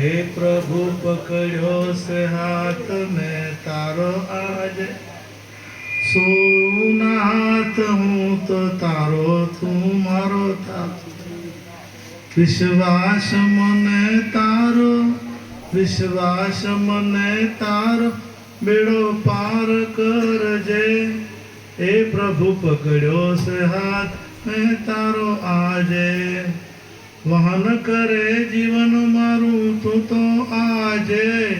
હે પ્રભુ, પકડ્યો છે હાથ મેં તારો આજે. સોના હાથ હું તો તારો તું મારો વિશ્વાસ મને તારો, વિશ્વાસ મને તારો. બેડો પાર કરજે. એ પ્રભુ, પકડ્યો છે હાથ મેં તારો આજે. વહન કરે જીવન મારું, તું તો આજે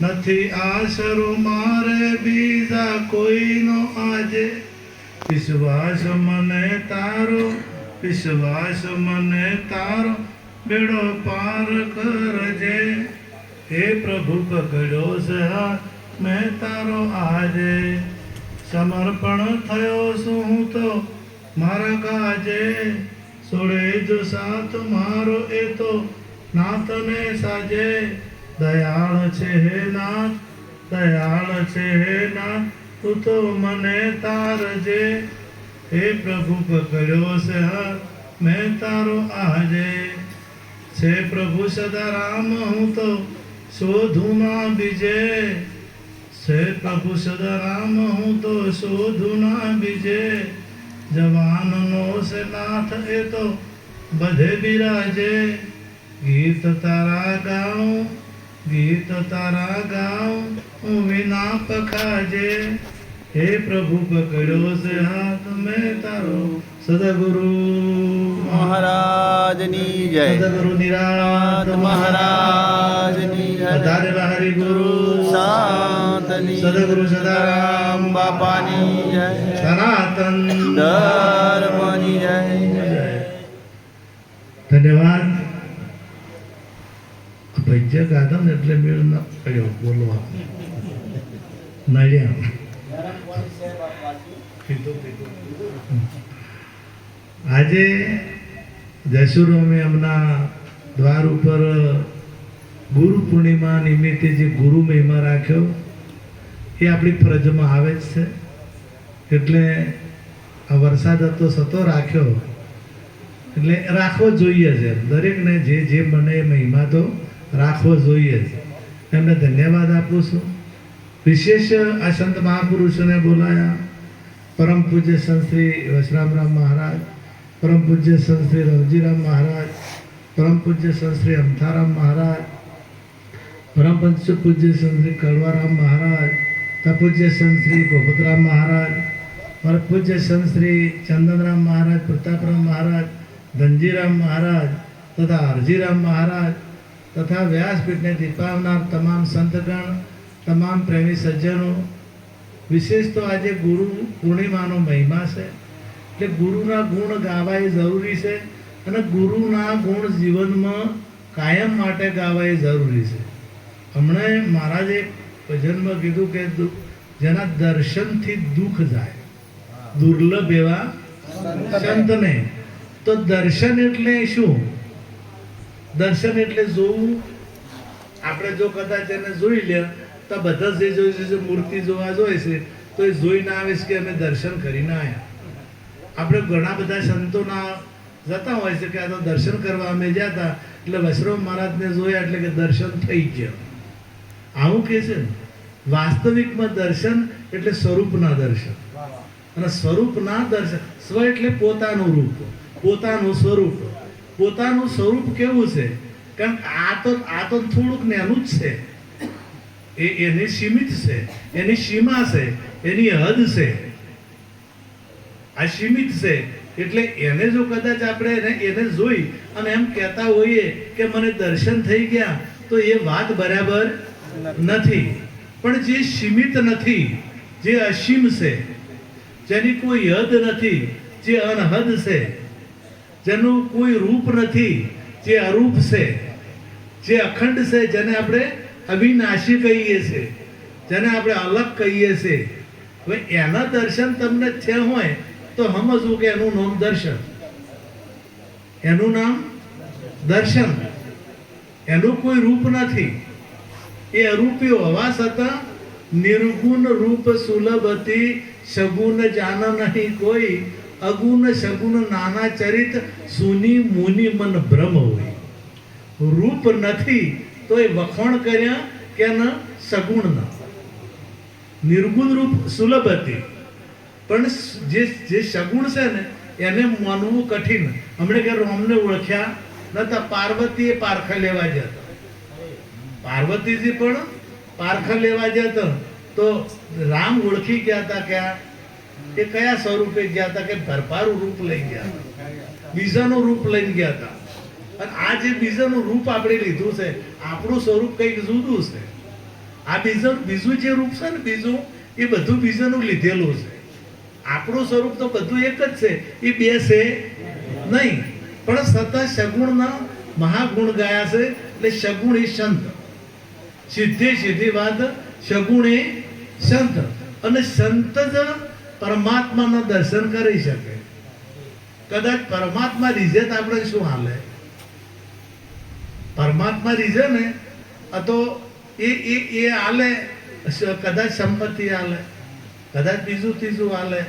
નથી આશરો મારે બીજા કોઈનો આજે. વિશ્વાસ મને તારો, વિશ્વાસ મને તારો, બેડો પાર કરજે. હે પ્રભુ, પકડ્યો સહા મેં તારો આજે. સમર્પણ થયો શું તો મારા કાજે? સોળે જો સાથ મારો એ તો નાથને સાજે. દયાળ છે હે નાથ, દયાળ છે હે નાથ, તું તો મને તારજે હે પ્રભુ પકડ્યો છે મેં તારો આજે. છે પ્રભુ સદારામ, હું તો શોધું ના બીજે. છે પ્રભુ સદારામ, હું તો શોધુના બીજે. જવાનનો છે નાથ એ તો બધે બિરાજે ગીત તારા ગાઉં ગીત તારા ગાઉં હું વિના પખાજે હે પ્રભુ પકડ્યો છે હાથ મેં તારો સદગુરુ મહારાજની જય સદગુરુ નિરાત મહારાજની જય વધારે હરિ ગુરુ શાંતની સદગુરુ સદારામ બાપાની જય સનાતન ધર્મની જય ધન્યવાદ ભજ્ય ગાધા ને એટલે મેળ ના પડ્યો બોલવા નડ્યા આજે કીધું. અમે હમણાં દ્વાર ઉપર ગુરુ પૂર્ણિમા નિમિત્તે જે ગુરુ મહિમા રાખ્યો, એ આપણી ફરજમાં આવે જ છે. એટલે આ વરસાદ હતો, સતો રાખ્યો. એટલે રાખવો જોઈએ છે દરેકને જે જે બને એ મહિમા તો રાખવો જોઈએ છે એમને ધન્યવાદ આપું છું. વિશેષ આ સંત મહાપુરુષોને બોલાયા. પરમ પૂજ્ય સંત શ્રી વશરામરામ મહારાજ, પરમ પૂજ્ય સંત શ્રી રવજીરામ મહારાજ, પરમ પૂજ્ય સંત શ્રી અમથારામ મહારાજ પરમ પંચ પૂજ્ય સંત શ્રી કડવારામ મહારાજ તપૂજ્ય સંત શ્રી ગોપતરામ મહારાજ પરપૂજ્ય પૂજ્ય સંત શ્રી ચંદનરામ મહારાજ, પ્રતાપરામ મહારાજ, ધનજીરામ મહારાજ તથા હરજીરામ મહારાજ તથા વ્યાસપીઠને દીપાવનાર તમામ સંતગણ, તમામ પ્રેમી સજ્જનો. વિશેષ તો આજે ગુરુ પૂર્ણિમાનો મહિમા છે. એટલે ગુરુના ગુણ ગાવા એ જરૂરી છે અને ગુરુના ગુણ જીવનમાં કાયમ માટે ગાવા એ જરૂરી છે. હમણે મહારાજે ભજનમાં કીધું કે જેના દર્શનથી દુઃખ જાય દુર્લભ એવા સંતને તો દર્શન એટલે શું? દર્શન એટલે જોવું. આપણે જો કદાચ એને જોઈ લે, તો બધા જે જોઈ છે મૂર્તિ જોવા જોઈએ છે, તો એ જોઈ ના આવે છે કે અમે દર્શન કરીને આવ્યા આપણે ઘણા બધા સંતોના જતા હોય છે કે આ તો દર્શન કરવા અમે જ્યાં હતા, એટલે વૈષ્ણવ મહારાજને જોયા એટલે કે દર્શન થઈ ગયા. આવું કે છે વાસ્તવિકમાં દર્શન એટલે સ્વરૂપના દર્શન. અને સ્વરૂપના દર્શન સ્વ એટલે પોતાનું રૂપ પોતાનું સ્વરૂપ. પોતાનું સ્વરૂપ કેવું છે? કારણ આ તો આ તો થોડુંક નાનું જ છે. એ એની સીમિત છે એની સીમા છે એની હદ છે. આ સીમિત છે એટલે એને જો કદાચ આપણે એને એને જોઈ અને એમ કહેતા હોઈએ કે મને દર્શન થઈ ગયા તો એ વાત બરાબર નથી. પણ જે સીમિત નથી, જે અસીમ છે, જેની કોઈ હદ નથી, જે અનહદ છે, જેનું કોઈ રૂપ નથી, જે અરૂપ છે, જે અખંડ છે, જેને આપણે અવિનાશી કહીએ છીએ, જેને આપણે અલગ કહીએ છીએ. હવે એના દર્શન તમને થયા હોય, તો સમજવું કે એનું નામ દર્શન? એનું નામ દર્શન. એનું કોઈ રૂપ નથી. એ અરૂપી હોવા છતાં નિર્ગુણ રૂપ સુલભતી સગુણ જાન નહીં કોઈ, અગુણ સગુણ નાના ચરિત સુની મુનિ મન ભ્રમ હોય. રૂપ નથી, તો એ વખોણ કર્યા કે ન સગુણ નિર્ગુણ રૂપ સુલભ હતી, પણ જે જે સગુણ છે ને, એને માનવું કઠિન. હમણે કે રોમને ઓળખ્યા નતા પાર્વતીએ પારખા લેવા જતા. પાર્વતીજી પણ પારખા લેવા જતા તો રામ ઓળખી ગયા હતા ક્યાં એ કયા સ્વરૂપે ગયા હતા? કે ભરપારું રૂપ લઈ ગયા હતા. બીજાનું રૂપ લઈને ગયા હતા. અને આ જે બીજાનું રૂપ આપણે લીધું છે, આપણું સ્વરૂપ કંઈક જુદું છે. આ બીજું બીજું જે રૂપ છે ને, બીજું એ બધું બીજાનું લીધેલું છે. આપણું સ્વરૂપ તો બધું એક જ છે. એ બે છે નહીં. પણ સતત સગુણના મહાગુણ ગાયા છે, એટલે સગુણ એ સંત. સીધી સીધી વાત સગુણે સંત. અને સંત જ પરમાત્માના દર્શન કરી શકે. કદાચ પરમાત્મા રીઝે તો આપણે શું હાલે? પરમાત્મા રીઝે ને? તો એ એ એ હાલે કદાચ સંપત્તિ હાલે, કદાચ બીજું ત્રીજું હાલે.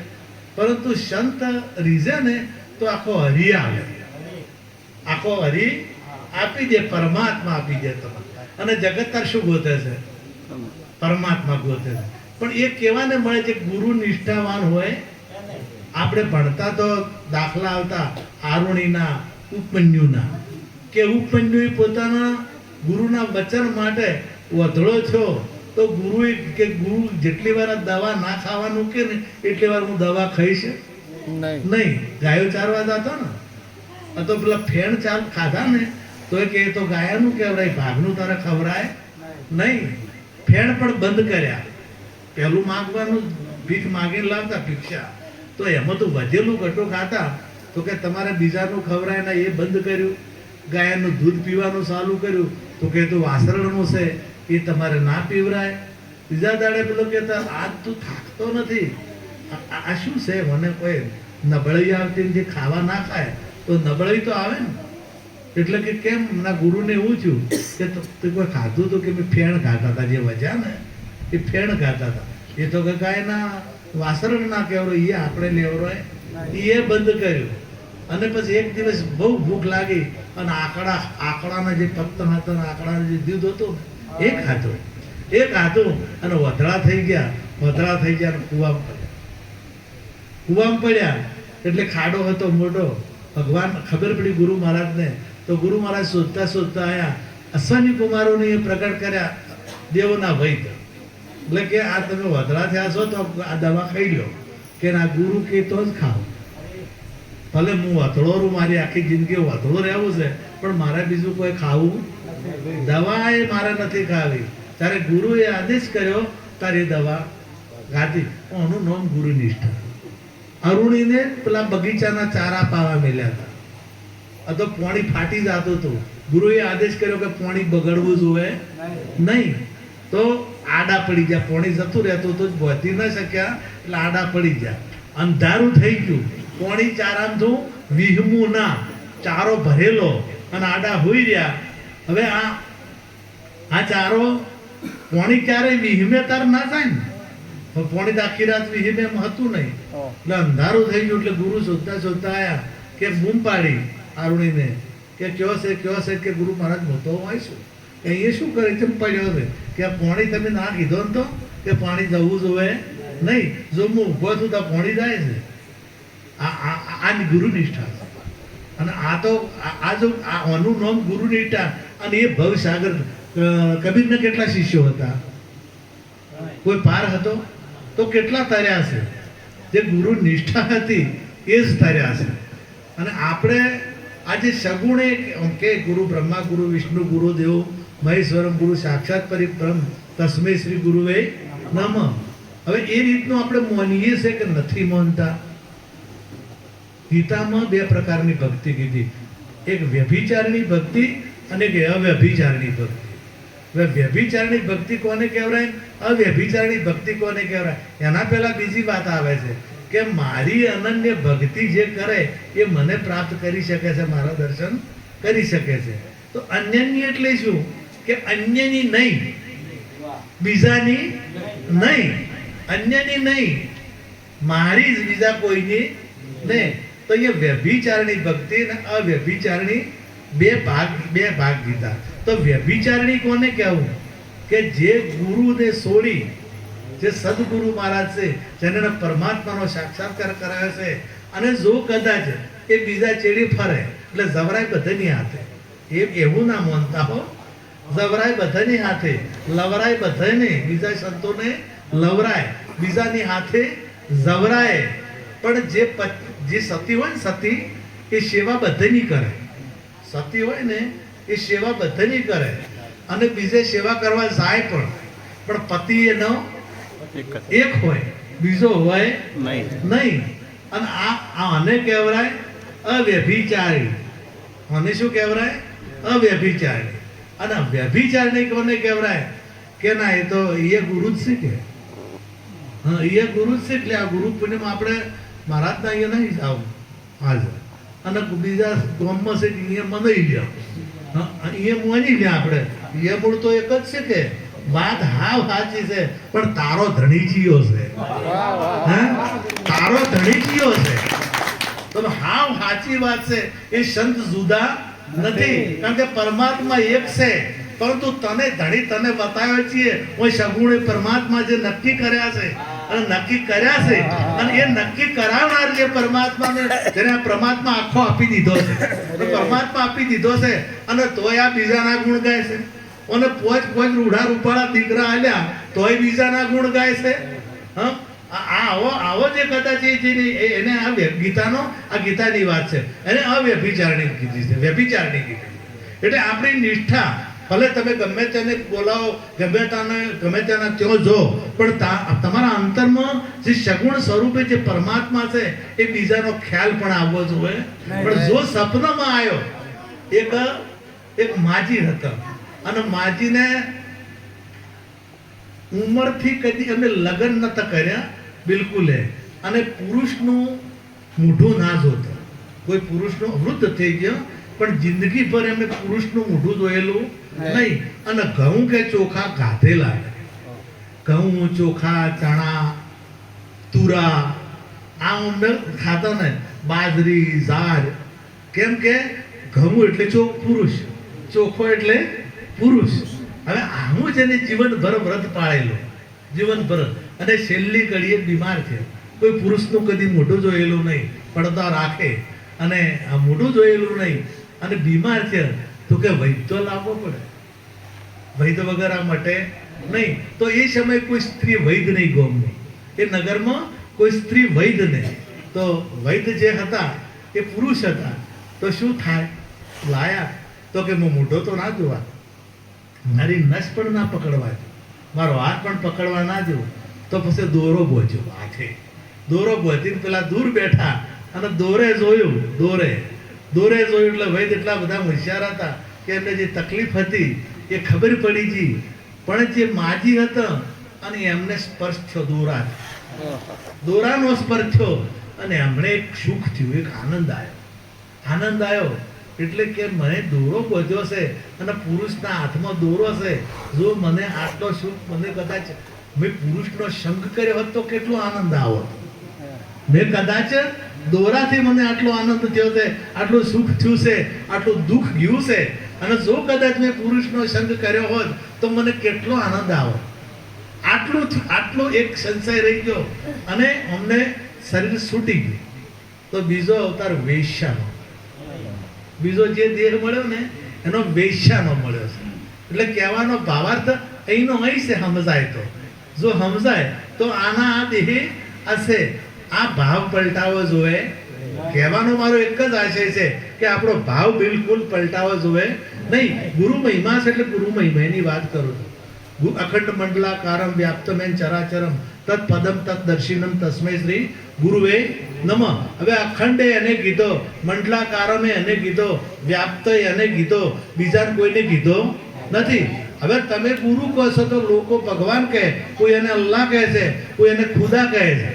પરંતુ સંત રીઝે ને તો આખો હરી હાલે. આખો હરી આપી દે, પરમાત્મા આપી દે તમને. અને જગત શું ગોતે છે? પરમાત્મા ગોતે છે. પણ એ કેવાને મળે છે ગુરુ નિષ્ઠાવાન હોય આપણે ભણતા તો દાખલા આવતા આરુણીના ઉપમન્યુના. કે ઉપમન્યુ પોતાના ગુરુના વચન માટે વધળો છો તો ગુરુએ કે ગુરુ જેટલી વાર દવા ના ખાવાનું કે ને એટલી વાર હું દવા ખાઈશ? નહીં. ગાયો ચારવા જતો ને? આ તો પેલા ફેણ ચાર ખાધા ને તો કે એ તો ગાયાનું કહેવાય ભાગનું તારે ખવરાય? નહીં. ફેણ પણ બંધ કર્યા. પેલું માગવાનું, ભીખ માગીને લાવતા ભિક્ષા. તો એમાં તો વધેલું ગટો ખાતા. તો કે તમારે બીજાનું ખવરાય ને એ બંધ કર્યું. ગાયનું દૂધ પીવાનું ચાલુ કર્યું. તો કે તો વાસરણનું છે, એ તમારે ના પીવરાય. બીજા દાડે પેલો કહેતા, આજ તું થાકતો નથી. આ- શું છે? મને કોઈ નબળાઈ આવતી જે ખાવા ના ખાય, તો નબળાઈ તો આવે ને. એટલે કે કેમ? ના, ગુરુને એવું થયું કે તો કોઈ ખાધું તો કે મેં ફેણ ખાતા હતા, જે વજા ને, એ ફેણ ખાતા હતા. એ તો કે ગાયના વાસરણ ના કહેવરો એ આપણે લેવરો એ બંધ કર્યું. અને પછી એક દિવસ બહુ ભૂખ લાગી અને આકડા, આકડાના જે પત્તન હતા ને, આકડાનું જે દૂધ હતું એ ખાધું. એ ખાધું અને વધળા થઈ ગયા. વધળા થઈ ગયા અને કૂવામાં પડ્યા. કૂવામાં પડ્યા. એટલે ખાડો હતો મોટો. ભગવાન, ખબર પડી ગુરુ મહારાજને? તો ગુરુ મહારાજ શોધતા શોધતા આયા અશ્વની કુમારોને એ પ્રગટ કર્યા, દેવોના વૈદ એટલે કે આ તમે વધરા થયા છો તો આ દવા ખાઈ લો કે ના, ગુરુ કે તો જ ખાઓ. ભલે હું વથળો રૂ મારી આખી જિંદગી વથળો રહેવું છે, પણ મારે બીજું કોઈ ખાવું દવા એ મારે નથી ખાવી. ત્યારે ગુરુએ આદેશ કર્યો, તારી દવા ગાતી આનું નામ ગુરુ નિષ્ઠા અરુણીને પેલા બગીચાના ચારા પાવા મેલ્યા હતા. તો પોણી ફાટી જતું હતું ગુરુએ આદેશ કર્યો કે પોણી બગડવું જોઈએ નહીં. તો આડા પડી ગયા. પોણી જતું રહેતું તો વધી ન શક્યા. એટલે આડા પડી ગયા. અંધારું થઈ ગયું. પોણી ચારામથી વિહમું ના. ચારો ભરેલો અને આડા હોઈ રહ્યા. હવે આ આ ચારો પોણી ક્યારે વિહમે તાર ના થાય ને? પોણી આખી રાત વિહમે એમ હતું નહીં. એટલે અંધારું થઈ ગયું. એટલે ગુરુ શોધતા શોધતા આવ્યા કે બૂમ પાડી. આરુણીને કે કયો છે કયો છે કે ગુરુ મહારાજ તો હોય છું? કે એ શું કરે છે? પડ્યો છે કે પાણી તમે ના કીધો ને તો કે પાણી જવું જોવે નહીં. જો હું ઊભો છું તો પાણી જાય છે. આ આ ગુરુ નિષ્ઠા છે. અને આ તો, આ જો આનું નામ ગુરુ નિષ્ઠા અને એ ભવસાગર કબીરના કેટલા શિષ્યો હતા? કોઈ પાર હતો? તો કેટલા તર્યા છે? જે ગુરુ નિષ્ઠા હતી, એ જ તર્યા છે. અને આપણે આજે સગુણે કે ગુરુ બ્રહ્મા, ગુરુ વિષ્ણુ, ગુરુ દેવ, મહેશ્વરમ ગુરુ, સાક્ષાત પરિબ્રહ્મ તસ્મે શ્રી ગુરુવે નમ. હવે એ રીતનું આપણે માનીએ છે કે નથી માનતા? ગીતામાં બે પ્રકારની ભક્તિ કીધી. એક વ્યભિચારની ભક્તિ અને એક અવ્યભિચારની ભક્તિ. હવે વ્યભિચારની ભક્તિ કોને કહેવાય? અવ્યભિચારની ભક્તિ કોને કહેવાય? એના પહેલા બીજી વાત આવે છે. કે મારી અનન્ય ભક્તિ જે કરે એ મને પ્રાપ્ત કરી શકે છે, મારા દર્શન કરી શકે છે. તો અન્યની એટલે શું? કે અન્યની નહીં. બીજાની નહીં. અન્યની નહીં. મારી જ બીજા કોઈની નહીં. તો અહીંયા વ્યભિચારણી ભક્તિ અને અવ્યભિચારણી બે ભાગ બે ભાગ દીધા તો વ્યભિચારણી કોને કહેવું? કે જે ગુરુને છોડી જે સદગુરુ મહારાજ છે, જેને પરમાત્માનો સાક્ષાત્કાર કરાયો છે. અને જો કદાચ એ બીજા ચેડી ફરે, એટલે જવરાય બધાની હાથે. એ એવું ના માનતા હો. જવરાય બધાની હાથે, લવરાય બધાને, બીજા સંતોને લવરાય, બીજાની હાથે જવરાય પણ જે જે સતી હોય ને સતી, એ સેવા બધાની કરે. સતી હોય ને, એ સેવા બધાની કરે. અને બીજે સેવા કરવા જાય પણ. પણ પતિ એનો એક એક હોય બીજો હોય નહીં. નહીં. અને આ આને કહેવરાય અવ્યભિચારી. આને શું કહેવરાય અવ્યભિચારી. અને વ્યભિચારી કોને કહેવરાય કે ના એ તો એ ગુરુ જ શીખે હા એ ગુરુ જ છે એટલે આ ગુરુ પૂર્ણિમા આપણે મહારાજના અહીંયા નહીં જાવ હાજર અને બીજા ગામમાં છે અહીંયા મનાઈ લ્યો. હા અહીંયા મોની લે આપણે. એ મૂળ તો એક જ છે કે. વાત હાવ સાચી છે પણ તારો ધણીજીયો છે. તારો ધણી છે. તો હાવ સાચી વાત છે એ સંત જુદા નથી કારણ કે પરમાત્મા એક છે પરંતુ તને ધણી તને બતાવ્યો છીએ ઓય સગુણે પરમાત્મા જે નક્કી કર્યા છે અને નક્કી કર્યા છે અને એ નક્કી કરાવનાર જે પરમાત્માને જેને પરમાત્મા આખો આપી દીધો છે. તો પરમાત્મા આપી દીધો છે અને તોય આ બીજાના ગુણ ગાય છે. અને પોચ પોચ રૂઢા રૂપાળા દીકરા આલ્યા તોય બીજાના ગુણ ગાય છે? હં? આવો આવો જે કદાચ એને આ ગીતાનો આ ગીતાની વાત છે. એને અવ્યભિચારણી કીધી છે વ્યભિચારણી કીધી એટલે આપણી નિષ્ઠા ભલે તમે ગમે તેને બોલાવો ગમે તેને ગમે તેના ત્યો જો પણ તમારા અંતરમાં જે સગુણ સ્વરૂપે જે પરમાત્મા છે એ બીજાનો ખ્યાલ પણ આવવો જોઈએ. પણ જો સપનામાં આવ્યો એક એક માજી હતા. અને માજીને ઉંમરથી કદી અમે લગ્ન નતા કર્યા બિલકુલ અને પુરુષનું મોઢું ના જોતા. કોઈ પુરુષનો વૃદ્ધ થઈ ગયો પણ જિંદગી પર અમે પુરુષનું મોઢું જોયેલું નહીં. અને ઘઉં કે ચોખા ગાધેલા ઘઉં ચોખા ચણા તુરા આ અમને ખાતા ને બાજરી ઝાડ. કેમ કે ઘઉં એટલે ચો પુરુષ. ચોખો એટલે પુરુષ. હવે આવું એને જીવનભર વ્રત પાળેલું. જીવનભર. અને છેલ્લી ઘડીએ બીમાર છે. કોઈ પુરુષનું કદી મોઢું જોયેલું નહીં, પડદા રાખે. અને આ મોઢું જોયેલું નહીં, અને બીમાર છે, તો કે વૈદ્ય લાવવો પડે. વૈદ્ય વગર આ મટે નહીં. તો એ સમયે કોઈ સ્ત્રી વૈદ્ય નહીં ગોમની એ નગરમાં કોઈ સ્ત્રી વૈદ્ય નહીં. તો વૈદ્ય જે હતા, એ પુરુષ હતા. તો શું થાય? લાયા. તો કે હું મોઢો તો ના જોવા મારી નસ પણ ના પકડવા. મારો હાથ પણ પકડવા ના દો તો પછી દોરો બોજો હાથે. દોરો બોજીને પેલા દૂર બેઠા અને દોરે જોયું, દોરે. દોરે જોયું એટલે વૈદ એટલા બધા હોશિયાર હતા કે એમને જે તકલીફ હતી એ ખબર પડી ગઈ. પણ જે માજી હતા અને એમને સ્પર્શ થયો દોરા. દોરાનો સ્પર્શ થયો અને એમણે એક સુખ થયું, એક આનંદ આવ્યો. આનંદ આવ્યો. એટલે કે મને દોરો બધ્યો છે અને પુરુષના હાથમાં દોરો છે. જો મને આટલો સુખ મને કદાચ મેં પુરુષનો શંખ કર્યો હોત તો કેટલો આનંદ આવો મેં કદાચ દોરાથી મને આટલો આનંદ થયો છે, આટલું સુખ થયું છે, આટલું દુઃખ ગયું છે. અને જો કદાચ મેં પુરુષનો શંખ કર્યો હોત તો મને કેટલો આનંદ આવો આટલું આટલો એક સંશય રહી ગયો. અને અમને શરીર છૂટી ગયું. તો બીજો અવતાર વેશ્યાનો. બીજો જે દેહ મળ્યો ને, એનો વેશ્યાનો મળ્યો છે. એટલે કહેવાનો ભાવાર્થ અહીંનો અહીં છે સમજાય તો. જો સમજાય તો આના આ દેહ હશે આ ભાવ પલટાવો જોઈએ કહેવાનો મારો એક જ આશય છે કે આપણો ભાવ બિલકુલ પલટાવો જોઈએ નહીં, ગુરુ મહિમા છે એટલે ગુરુ મહિમાની વાત કરું છું. અખંડ મંડલા કારમ વ્યાપ્તમેન ચરાચરમ તત પદમ તત દર્શિનમ તસ્મૈ શ્રી ગુરુવે નમ હવે અખંડે એને કીધો, મંડલાકારોને એને કીધો વ્યાપ્તય એને કીધો બીજા કોઈને કીધો નથી। હવે તમે ગુરુ કહો છો તો લોકો ભગવાન કહે, કોઈ એને અલ્લાહ કહે છે, કોઈ એને ખુદા કહે છે।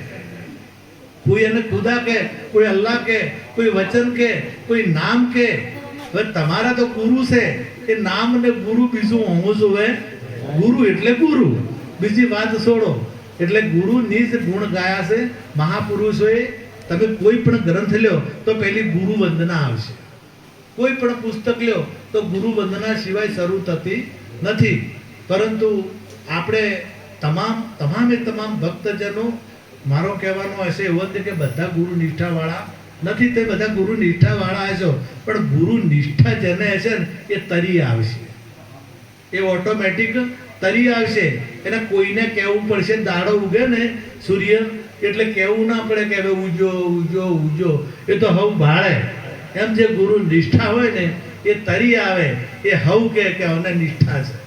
કોઈ એને ખુદા કહે, કોઈ અલ્લાહ કહે, કોઈ વચન કહે, કોઈ નામ કહે। હવે તમારા તો ગુરુ છે, એ નામ ને ગુરુ બીજું હોવું જોઈએ। ગુરુ એટલે ગુરુ। બીજી વાત છોડો એટલે ગુરુ નિજ ગુણ ગાયા છે, મહાપુરુષોએ. તમે કોઈ પણ ગ્રંથ લ્યો, તો પહેલી ગુરુ વંદના આવશે. કોઈ પણ પુસ્તક લ્યો, તો ગુરુ વંદના સિવાય શરૂ થતી નથી. પરંતુ આપણે તમામ, તમામે તમામ ભક્તજનો, મારો કહેવાનો હશે એવો જ કે બધા ગુરુ નિષ્ઠાવાળા નથી, તે બધા ગુરુ નિષ્ઠાવાળા હશો. પણ ગુરુ નિષ્ઠા જેને હશે ને, એ તરી આવશે. એ ઓટોમેટિક તરી આવશે. એને કોઈને કહેવું પડશે. દાડો ઉગે ને સૂર્ય, એટલે કહેવું ના પડે કે હવે ઉજો ઉજો ઉજો. એ તો હવ ભાળે. એમ જે ગુરુ નિષ્ઠા હોય ને, એ તરી આવે. એ હવ કે કે નિષ્ઠા છે.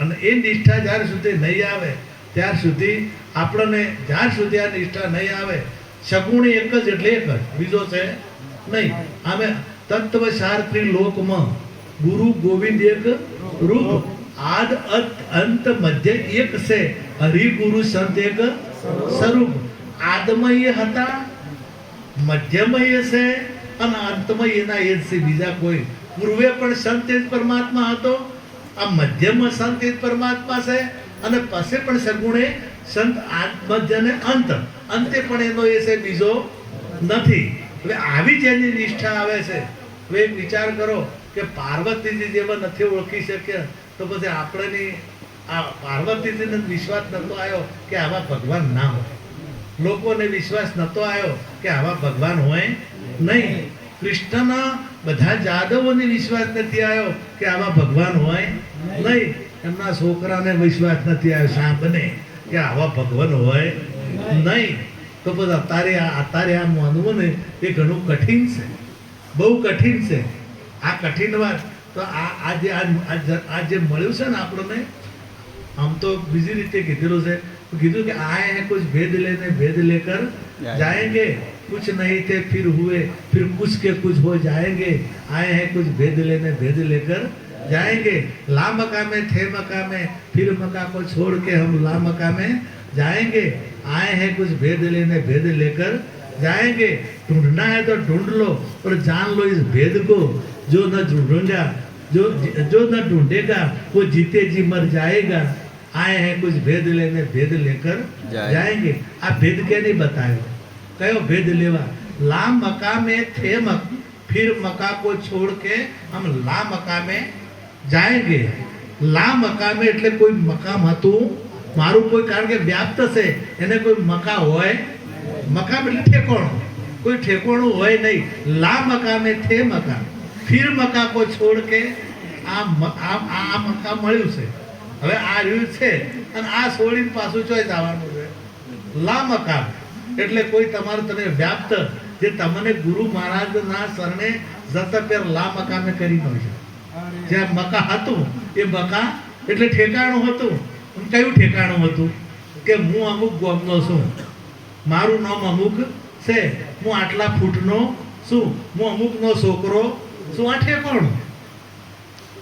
અને એ નિષ્ઠા જ્યાર સુધી નહીં આવે, ત્યાર સુધી આપણને, જ્યાર સુધી આ નિષ્ઠા નહીં આવે સગુણી એક જ એટલે એક જ. બીજો છે નહીં. આમે તત્વ શાસ્ત્રી લોકમાં ગુરુ ગોવિંદ એક રૂપ. આદ અંત મધ્ય એક છે હરિ ગુરુ સંત એક સ્વરૂપ. આદમય હતા, મધ્યમય છે, અને અંતમય એના એ છે. બીજા કોઈ. પૂર્વે પણ સંત જ પરમાત્મા હતો, આ મધ્યમાં સંત એ પરમાત્મા છે, અને પાસે પણ સગુણે સંત આત્મધ્ય અને અંત. અંતે પણ એનો એ છે બીજો નથી. હવે આવી જેની નિષ્ઠા આવે છે. હવે વિચાર કરો કે પાર્વતીજી જેવા નથી ઓળખી શક્યા. તો પછી આપણેની આ પાર્વતીજીને વિશ્વાસ નતો આવ્યો કે આવા ભગવાન ના હોય. લોકોને વિશ્વાસ નતો આવ્યો કે આવા ભગવાન હોય નહીં. કૃષ્ણના બધા જાદવોને વિશ્વાસ નથી આવ્યો કે આવા ભગવાન હોય નહીં. એમના છોકરાને વિશ્વાસ નથી આવ્યો સાંભને કે આવા ભગવાન હોય નહીં. તો પછી અત્યારે આ અત્યારે આ માનવું ને એ ઘણું કઠિન છે. બહુ કઠિન છે. આ કઠિન વાત. तो आज आज આ જે आप છે ને આપણને આમ તો બીજી રીતે કીધેલું છે. કીધું કે આએ હે કુછ ભેદ લેને ભેદ कुछ नहीं थे फिर हुए फिर कुछ के कुछ हो जाएँगे आए हैं कुछ भेद लेने भेद लेकर जाएँगे ला मका में थे मका में फिर मका को छोड़ के हम ला मका में जाएँगे आए हैं कुछ भेद लेने भेद लेकर जाएँगे ढूंढना है तो ढूंढ लो और जान लो इस भेद को जो न ढूंढूंगा जो जो न ढूंढेगा वो जीते जी मर जाएगा आए हैं कुछ भेद लेने भेद लेकर जाएंगे आप भेद के नहीं बताए कहो भेद लेवा ला मका में थे मक, फिर मका को छोड़ के हम ला मका में जाएंगे લા મકામે એટલે કોઈ મકામ હતું મારું કોઈ કારણ કે વ્યાપ્ત છે એને કોઈ મકા હોય મકામ એટલે ઠેકોણું કોઈ ઠેકોણું હોય નહીં લા મકામે થે મકામ ફિર મકા કો છોડ કે આ આ મકા મળ્યું છે. હવે આ રહ્યું છે અને આ છોડીને પાછું ચોય જવાનું છે. લા મકામ એટલે કોઈ તમારું તમે વ્યાપ્ત જે તમને ગુરુ મહારાજના શરણે જતા પેર લા મકામે કરી છે જ્યાં મકા હતું, એ મકા એટલે ઠેકાણું હતું. કયું ઠેકાણું હતું? કે હું અમુક ગોમનો છું. મારું નામ અમુક છે. હું આટલા ફૂટનો છું. હું અમુકનો છોકરો છું આ ઠેકોણું?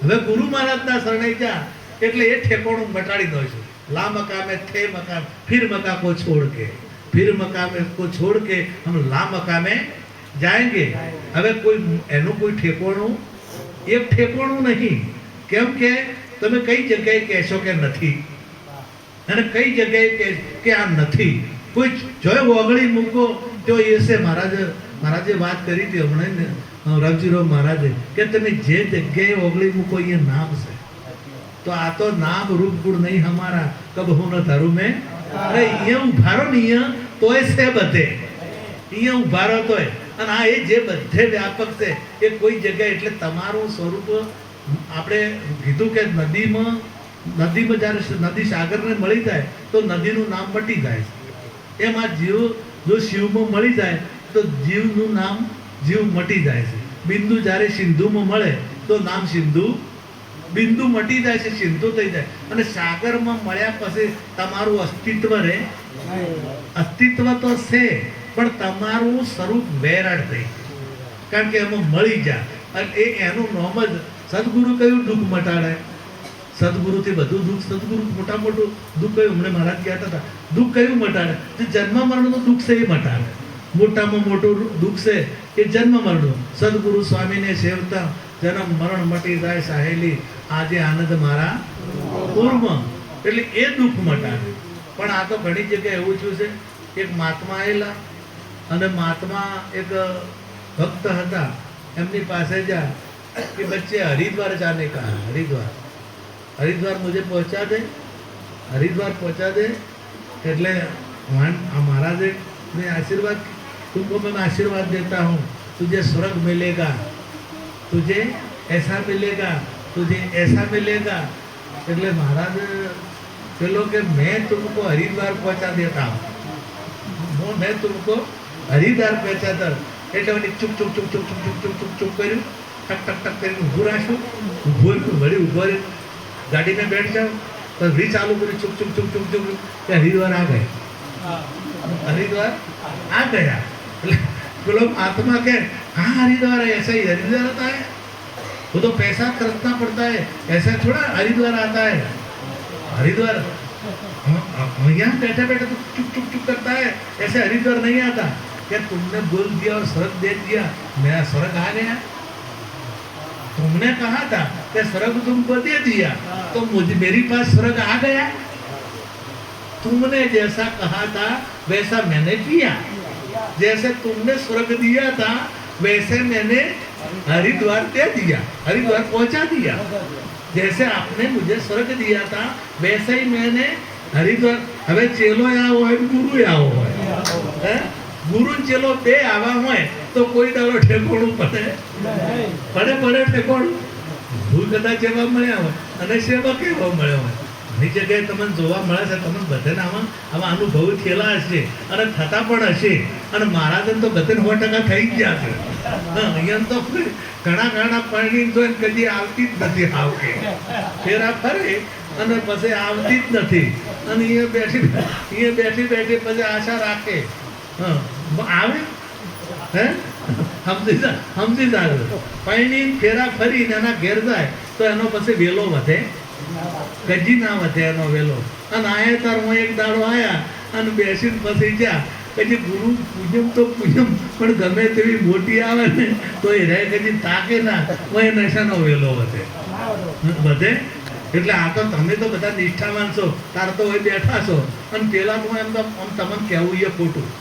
હવે ગુરુ મહારાજના શરણે જા એટલે એ ઠેકોણું મટાડી દો છું. લા મકામે થે મકામ, ફિર મકા કો છોડ કે ફિર મકામે કો છોડ કે હમ લા મકામે જાયંગે. હવે કોઈ એનું કોઈ ઠેકોણું? એક ઠેકોણું નહીં. કેમ કે તમે કઈ જગ્યાએ કહેશો કે નથી? અને કઈ જગ્યાએ કે કે આ નથી? કોઈ જોય ઓગળી મૂકો, તો એ છે મહારાજ મહારાજે વાત કરી હતી હમણાં અ, મહારાજે કે તમે જે જગ્યાએ ઓગળી મૂકો એ નામ છે. તો આ તો નામ રૂપ ગુણ નહીં હમારા કબ હું ન ધારું મેં. અરે અહીંયા ઉભારો ને અહીંયા તોય છે બધે. અહીંયા ઉભારો તોય. અને આ એ જે બધે વ્યાપક છે એ કોઈ જગ્યાએ એટલે તમારું સ્વરૂપ આપણે કીધું કે નદીમાં નદીમાં જ્યારે નદી સાગરને મળી જાય તો નદીનું નામ મટી જાય. એમ આ જીવ જો શિવમાં મળી જાય તો જીવનું નામ જીવ મટી જાય છે. બિંદુ જ્યારે સિંધુમાં મળે તો નામ સિંધુ બિંદુ મટી જાય છે, સિંધુ થઈ જાય. અને સાગરમાં મળ્યા પછી તમારું અસ્તિત્વ રહે? અસ્તિત્વ તો છે, પણ તમારું સ્વરૂપ વેરાડ થઈ કારણ કે એમાં મળી જાય અને એ એનું નામ જ સદગુરુ કયું દુઃખ મટાડે? સદગુરુથી બધું દુઃખ, સદગુરુ મોટા મોટું દુઃખ કયું? હમણાં મહારાજ કહેતા હતા. દુઃખ કયું મટાડે? જન્મ મરણનું દુઃખ છે એ મટાડે. મોટામાં મોટું દુઃખ છે એ જન્મ મરણું. સદગુરુ સ્વામીને સેવતા જન્મ મરણ મટી જાય સાહેલી, આજે આનંદ મારા કુર્મ એટલે એ દુઃખ મટાડે. પણ આ તો ઘણી જગ્યાએ એવું થયું છે, એક મહાત્મા આવેલા અને મહાત્મા એક ભક્ત હતા. એમની પાસે જા કે બચ્ચે, હરિદ્વાર જાને કહા. હરિદ્વાર. હરિદ્વાર મુજબ પહોંચા દે. હરિદ્વાર પહોંચા દે. એટલે મહારાજે આશીર્વાદ तुमको मैं आशीर्वाद देता हूँ तुझे स्वर्ग मिलेगा तुझे ऐसा मिलेगा तुझे ऐसा मिलेगा એટલે મહારાજ પેલો કે मैं तुमको हरिद्वार पहुंचा देता हूँ હું મેં तुमको હરિદ્વાર પહોંચાતા એટલે વળી ચૂપ ચૂપ ચૂપ ચૂપ ચૂપ ચૂપ ચૂપ ચૂપ ચૂપ કર્યું ટક ટક ટક કરીને ઊભું રાખ્યું ઊભો રહ્યું વળી ઊભો રહ્યું ગાડીમાં બેઠ જાઓ તો રી ચાલુ કરી ચૂપ ચૂપ ચૂપ ચૂપ ચૂપ કે હરિદ્વાર આ ગયા हरिद्वार आ गया बोलो आत्मा के हाँ हरिद्वार है, ऐसा ही हरिद्वार आता है। वो तो पैसा खर्चना पड़ता है, ऐसा थोड़ा हरिद्वार आता है। हरिद्वार हम- हम यहाँ बैठे बैठे तो चुप चुप चुप करता है, ऐसे हरिद्वार नहीं आता। क्या तुमने बोल दिया और स्वर्ग दे दिया मेरा स्वर्ग आ गया? तुमने कहा था कि स्वर्ग तुमको दे दिया तो मुझे मेरी पास स्वर्ग आ गया। तुमने जैसा कहा था, वैसा मैंने किया। जैसे तुमने स्वर्ग दिया था वैसे मैंने हरिद्वार दे दिया हरिद्वार पहुंचा दिया जैसे आपने मुझे स्वर्ग दिया था वैसे ही मैंने हरिद्वार હવે ચેલો આવો હોય ને ગુરુ આવો હોય હે ગુરુ ને ચેલો બે આવા હોય તો કોઈ દાડો ઠેકોણું પડે પડે પડે ઠેકોણું ભૂલ કદાચ એવા મળ્યા હોય અને સેવક એવા મળ્યો હોય ઘણી જગ્યાએ તમને જોવા મળે છે, તમને બધાને આમાં આમાં અનુભવ થયેલા હશે અને થતા પણ હશે. અને મહારાજને તો બધાને સો ટકા થઈ ગયા છે. અહીંયા તો ઘણા ઘણા પરણી જોઈને કદી આવતી જ નથી આવકે ફેરા ફરે અને પછી આવતી જ નથી. અને એ બેઠી એ બેઠી બેઠી પછી આશા રાખે. આવે? હે? સમજી સમજી જાય પૈણી ફેરા ફરીને એના ઘેર જાય તો એનો પછી વેલો વધે. ગજી ના વધે એનો વેલો અને આયા તાર હું એક દાડો આયા અને બેસીને પછી ગયા પછી ગુરુ પૂજમ તો પૂજમ પણ ગમે તેવી મોટી આવે ને તો એ રહે કજી તાકે ના હું એ નશાનો વેલો વધે વધે એટલે આ તો તમે તો બધા નિષ્ઠાવાન છો તાર તો હોય બેઠા છો અને પેલા હું એમ તો આમ તમને કહેવું એ ખોટું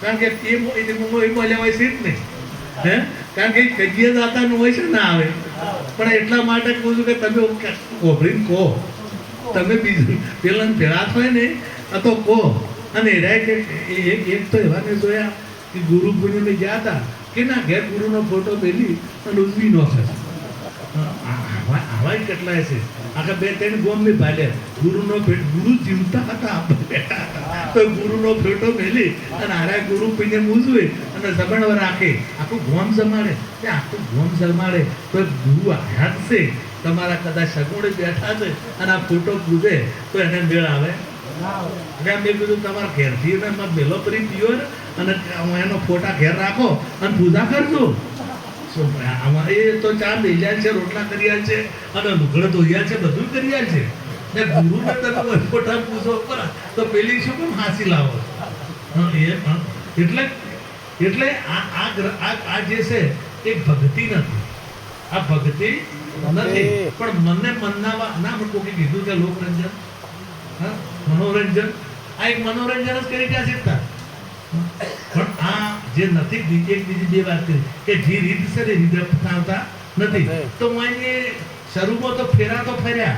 કારણ કે એ એ એ બોલ્યા હોય છે જ નહીં હે? કારણ કે કજીએ દાતાનું હોય છે ને આવે. પણ એટલા માટે કહું છું કે તમે કોભરીને કહો. તમે બીજું પેલા ભેળા થાય ને તો કહો. અને એરાય કે એ- એક તો એવા મેં જોયા કે ગુરુ પૂર્ણિમે ગયા હતા કે ના ઘેર ગુરુનો ફોટો પેલી અને ઉજવી નો થશે આવા કેટલાય છે. આખા બે ત્રણ ગોમ બી ભાલે ગુરુનો ભેટ ગુરુ જીવતા હતા આપણે બેઠા હતા તો મેલી અને હારા ગુરુ પીને મૂજવે અને જમણવાર રાખે આખું ગોમ જમાડે તે આખું ગોમ જમાડે તો ગુરુ આયા છે તમારા કદાચ સગુણે બેઠા છે અને આ ફોટો પૂજે તો એને મેળ આવે એટલે મેં કીધું તમારા ઘેરથી થી એમાં બેલો કરી પીઓ અને એનો ફોટા ઘેર રાખો અને પૂજા કરજો શું તો ચા મેલ્યા છે રોટલા કર્યા છે અને લુગડો ધોયા છે બધું કર્યા છે. ને ગુરુને તમે ફોટા પૂછો પર તો પેલી શું કેમ હાસી લાવો? એ એટલે એટલે આ આ આ આ જે છે એ ભક્તિ નથી. આ ભક્તિ નથી. પણ મને મનનાવા ના મને કોકે કીધું કે લોકરંજન? હા મનોરંજન? આ એક મનોરંજન જ કરી ગયા શીખતા? પણ આ જે નથી બીજી એક બીજી બે વાત કરી. કે જે રીત છે ને રીત અપનાવતા નથી. તો હું એને શરૂમાં તો ફેરા તો ફર્યા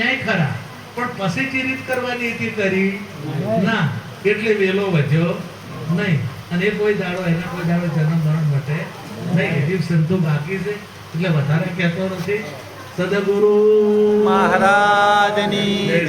ન્યાય ખરા. પણ પછી જે રીત કરવાની હતી કરી ના એટલે વેલો વધ્યો નહીં. અને એ કોઈ દાડો એના કોઈ દાડો જન્મ મરણ મટે નહીં. એવી સંતો બાકી છે. એટલે વધારે કહેતો નથી. સદગુરુ મહારાજની